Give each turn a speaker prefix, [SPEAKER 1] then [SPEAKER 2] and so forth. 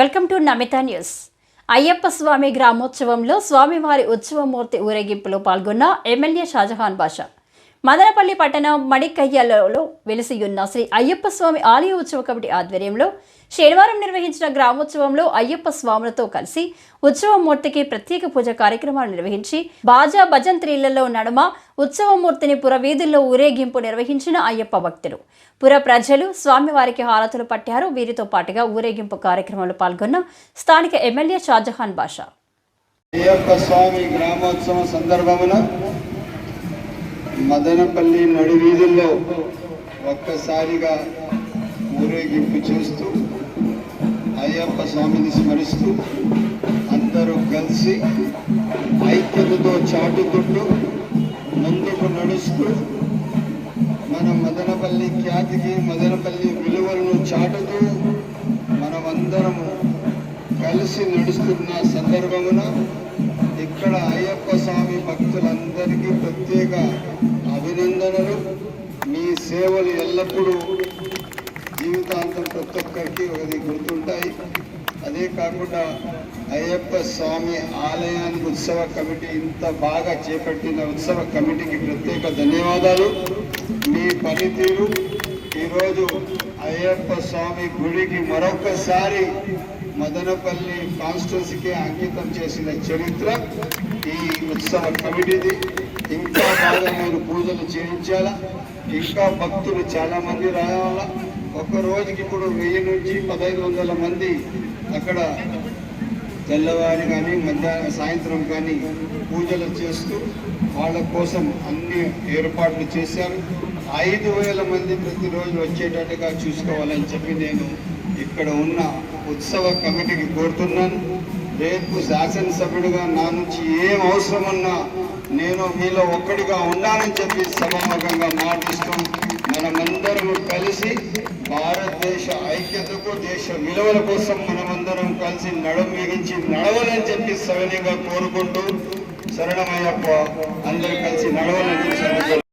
[SPEAKER 1] Welcome to Namita news. Ayyappa Swami గ్రామోత్సవంలో స్వామివారి ఉత్సవమూర్తి ఊరేగింపులో పాల్గొన్న ఎమ్మెల్యే షాజహాన్ బాషా. మదనపల్లి పట్టణం మడికయ్యలలో వెలిసియున్న శ్రీ అయ్యప్ప స్వామి ఆలయ ఉత్సవ కమిటీ ఆధ్వర్యంలో శనివారం నిర్వహించిన గ్రామోత్సవంలో అయ్యప్ప స్వాములతో కలిసి ఉత్సవమూర్తికి ప్రత్యేక పూజ కార్యక్రమాలు నిర్వహించి బాజా భజంత్రీలలో నడుమ ఉత్సవమూర్తిని పురవీధుల్లో ఊరేగింపు నిర్వహించిన అయ్యప్ప భక్తులు. పుర ప్రజలు స్వామివారికి హారతులు పట్టారు. వీరితో పాటుగా ఊరేగింపు కార్యక్రమంలో పాల్గొన్న స్థానిక ఎమ్మెల్యే షాజహాన్ బాషా.
[SPEAKER 2] అయ్యప్ప స్వామి గ్రామోత్సవం సందర్భమున మదనపల్లి నడివీధుల్లో ఒక్కసారిగా ఊరేగింపు చేస్తూ అయ్యప్ప స్వామిని స్మరిస్తూ అందరూ కలిసి ఐక్యతతో చాటుకుంటూ ముందుకు నడుస్తూ మన మదనపల్లి ఖ్యాతికి మదనపల్లి విలువలను చాటుతూ మనమందరము కలిసి నడుస్తున్న సందర్భమున ఇక్కడ అయ్యప్ప స్వామి భక్తులందరికీ ప్రత్యేక సేవలు ఎల్లప్పుడూ జీవితాంతం ప్రతి ఒక్కరికి ఒకటి గుర్తుంటాయి. అదే కాకుండా అయ్యప్ప స్వామి ఆలయానికి ఉత్సవ కమిటీ ఇంత బాగా చేపట్టిన ఉత్సవ కమిటీకి ప్రత్యేక ధన్యవాదాలు. మీ పనితీరు ఈరోజు అయ్యప్ప స్వామి గుడికి మరొకసారి మదనపల్లి కాన్స్టిట్యున్సీకి అంకితం చేసిన చరిత్ర ఈ ఉత్సవ కమిటీది. ఇంకా బాగా మీరు పూజలు చేయించాలా? ఇంకా భక్తులు చాలా మంది రావాలా? ఒక రోజుకి ఇప్పుడు వెయ్యి నుంచి పదహైదు వందల మంది అక్కడ తెల్లవారి కానీ మధ్యాహ్నం సాయంత్రం కానీ పూజలు చేస్తూ వాళ్ళ కోసం అన్ని ఏర్పాట్లు చేశారు. ఐదు వేల మంది ప్రతిరోజు వచ్చేటట్టుగా చూసుకోవాలని చెప్పి నేను ఇక్కడ ఉన్న ఉత్సవ కమిటీకి కోరుతున్నాను. రేపు శాసనసభ్యుడిగా నా నుంచి ఏం అవసరం ఉన్నా నేను మీలో ఒక్కడిగా ఉన్నానని చెప్పి సభాముఖంగా మాటిస్తూ మనమందరం కలిసి భారతదేశ ఐక్యతకు దేశ విలువల కోసం మనమందరం కలిసి నడుం మిగించి నడవాలని చెప్పి సవినీయంగా కోరుకుంటూ శరణమయ్యప్ప అందరూ కలిసి నడవాలని చెప్పి